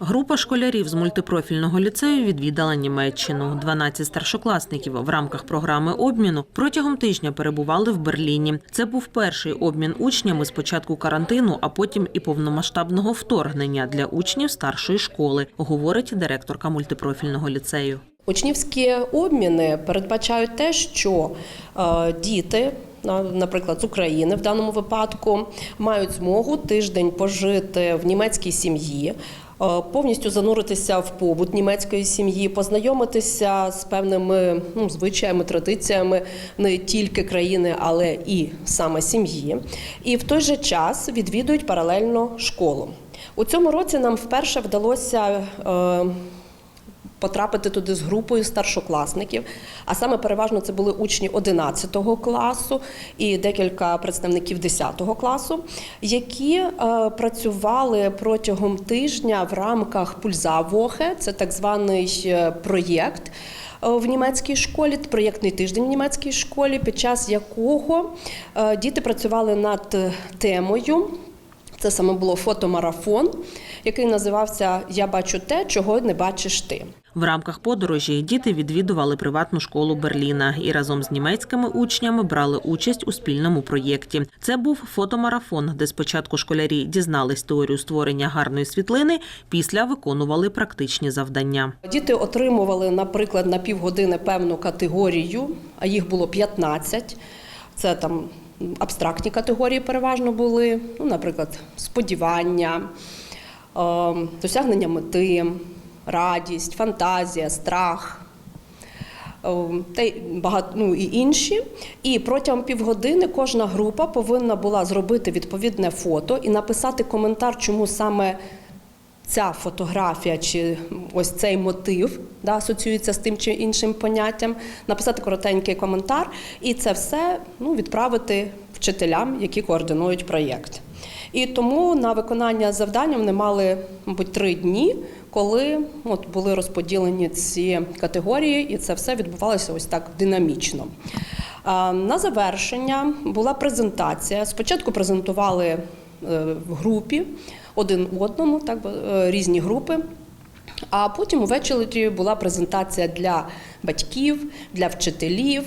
Група школярів з мультипрофільного ліцею відвідала Німеччину. 12 старшокласників в рамках програми обміну протягом тижня перебували в Берліні. Це був перший обмін учнями з початку карантину, а потім і повномасштабного вторгнення для учнів старшої школи, говорить директорка мультипрофільного ліцею. Учнівські обміни передбачають те, що е, діти, наприклад, з України в даному випадку, мають змогу тиждень пожити в німецькій сім'ї. е, Повністю зануритися в побут німецької сім'ї, познайомитися з певними ну, звичаями, традиціями не тільки країни, але і саме сім'ї. І в той же час відвідують паралельно школу. У цьому році нам вперше вдалося е, потрапити туди з групою старшокласників. А саме переважно це були учні 11 класу і декілька представників 10 класу, які е, працювали протягом тижня в рамках Пульзавохе, це так званий е, проєкт. е, В німецькій школі проєктний тиждень в німецькій школі, під час якого діти працювали над темою це саме було фотомарафон, який називався Я бачу те, чого не бачиш ти. В рамках подорожі діти відвідували приватну школу Берліна і разом з німецькими учнями брали участь у спільному проєкті. Це був фотомарафон, де спочатку школярі дізнались теорію створення гарної світлини, після виконували практичні завдання. Діти отримували, наприклад, на півгодини певну категорію, а їх було 15. Це там абстрактні категорії переважно були, ну, наприклад, сподівання, досягнення мети, радість, фантазія, страх. е, Та й багато ну, і інші. І протягом півгодини кожна група повинна була зробити відповідне фото і написати коментар, чому саме ця фотографія чи ось цей мотив да, асоціюється з тим чи іншим поняттям, написати коротенький коментар і це все ну, відправити вчителям, які координують проєкт. І тому на виконання завдання вони мали, мабуть, три дні, коли от, були розподілені ці категорії, і це все відбувалося ось так динамічно. На завершення була презентація. Спочатку презентували е, в групі один одному, так е, різні групи. А потім увечері була презентація для батьків, для вчителів.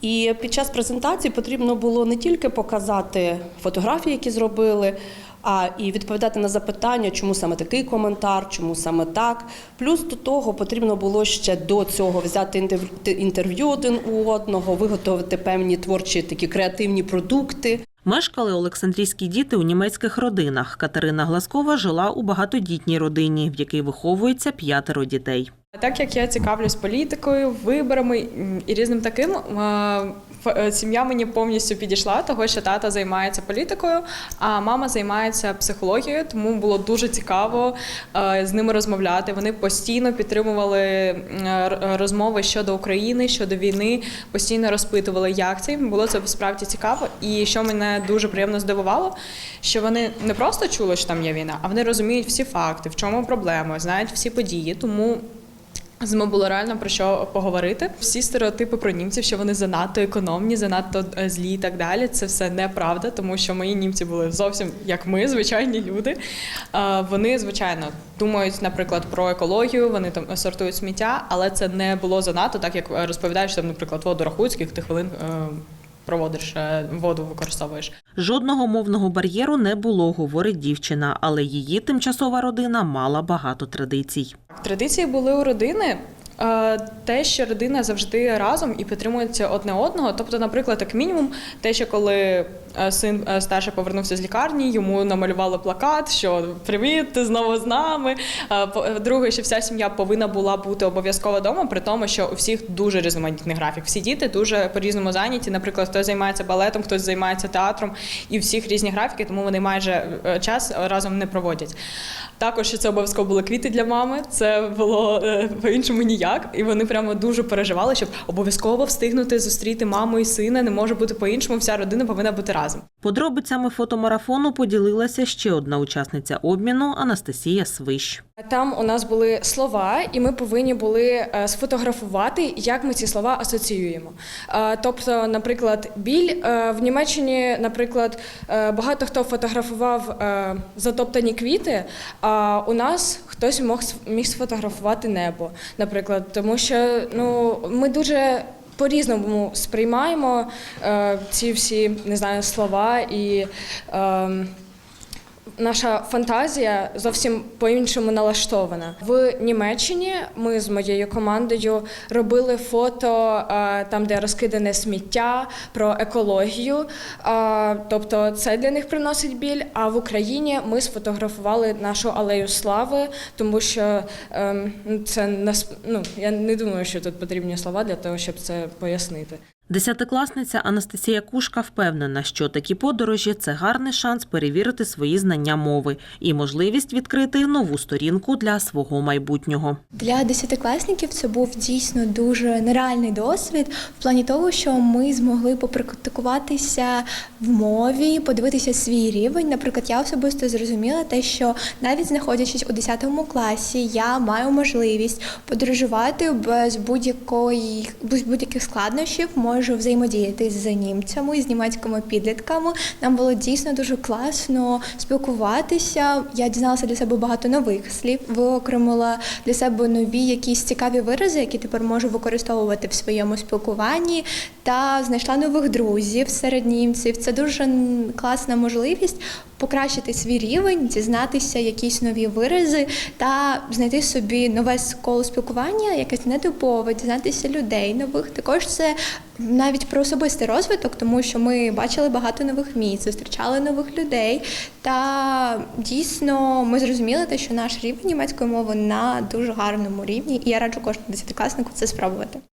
І під час презентації потрібно було не тільки показати фотографії, які зробили, а і відповідати на запитання, чому саме такий коментар, чому саме так. Плюс до того потрібно було ще до цього взяти інтерв'ю один у одного, виготовити певні творчі такі креативні продукти. Мешкали Олександрійські діти у німецьких родинах. Катерина Гласкова жила у багатодітній родині, в якій виховується п'ятеро дітей. Так як я цікавлюсь політикою, виборами і різним таким, е, е, сім'я мені повністю підійшла, того що тата займається політикою, а мама займається психологією, тому було дуже цікаво е, з ними розмовляти. Вони постійно підтримували розмови щодо України, щодо війни, постійно розпитували, як це їм було це справді цікаво. І що мене дуже приємно здивувало, що вони не просто чули, що там є війна, а вони розуміють всі факти, в чому проблема, знають всі події. Тому з ними було реально про що поговорити. Всі стереотипи про німців, що вони занадто економні, занадто е, злі і так далі. Це все неправда, тому що мої німці були зовсім як ми, звичайні люди. Е, Вони, звичайно, думають, наприклад, про екологію, вони там сортують сміття, але це не було занадто, так як е, розповідаєш там, наприклад, воду скільки ти хвилин е, проводиш е, воду, використовуєш. Жодного мовного бар'єру не було, говорить дівчина, але її тимчасова родина мала багато традицій. Традиції були у родини. Е, Те, що родина завжди разом і підтримується одне одного. Тобто, наприклад, як мінімум, те, що коли е, син е, старший повернувся з лікарні, йому намалювали плакат, що привіт, ти знову з нами. По- Друге, що вся сім'я повинна була бути обов'язково вдома, при тому, що у всіх дуже різноманітний графік. Всі діти дуже по-різному зайняті. Наприклад, хтось займається балетом, хтось займається театром, і у всіх різні графіки, тому вони майже час разом не проводять. Також що це обов'язково були квіти для мами. Це було е, по-іншому ніяк. І вони прямо дуже переживали, щоб обов'язково встигнути зустріти маму і сина. Не може бути по-іншому. Вся родина повинна бути разом. Подробицями фотомарафону поділилася ще одна учасниця обміну Анастасія Свищ. Там у нас були слова, і ми повинні були е, сфотографувати, як ми ці слова асоціюємо. Е, Тобто, наприклад, біль е, в Німеччині, наприклад, багато хто фотографував затоптані квіти, а у нас хтось міг сфотографувати небо, наприклад, тому що ну ми дуже. По-різному сприймаємо е, ці всі не знаю слова і е, Наша фантазія зовсім по-іншому налаштована. В Німеччині ми з моєю командою робили фото е, там, де розкидане сміття, про екологію. Е, Тобто це для них приносить біль. А в Україні ми сфотографували нашу алею слави, тому що ем, це ну я не думаю, що тут потрібні слова для того, щоб це пояснити. Десятикласниця Анастасія Кушка впевнена, що такі подорожі це гарний шанс перевірити свої знання мови і можливість відкрити нову сторінку для свого майбутнього. Для десятикласників це був дійсно дуже нереальний досвід в плані того, що ми змогли попрактикуватися в мові, подивитися свій рівень. Наприклад, я особисто зрозуміла те, що навіть знаходячись у 10 класі, я маю можливість подорожувати без будь-якої без будь-яких складнощів, можу взаємодіяти з німцями, з німецькими підлітками. Нам було дійсно дуже класно спілкуватися. Я дізналася для себе багато нових слів, виокремила для себе нові якісь цікаві вирази, які тепер можу використовувати в своєму спілкуванні, та знайшла нових друзів серед німців. Це дуже класна можливість покращити свій рівень, дізнатися якісь нові вирази та знайти собі нове коло спілкування, якесь нетипове, дізнатися людей нових. Також це навіть про особистий розвиток, тому що ми бачили багато нових місць, зустрічали нових людей. Та дійсно ми зрозуміли те, що наш рівень німецької мови на дуже гарному рівні, і я раджу кожному десятикласнику це спробувати.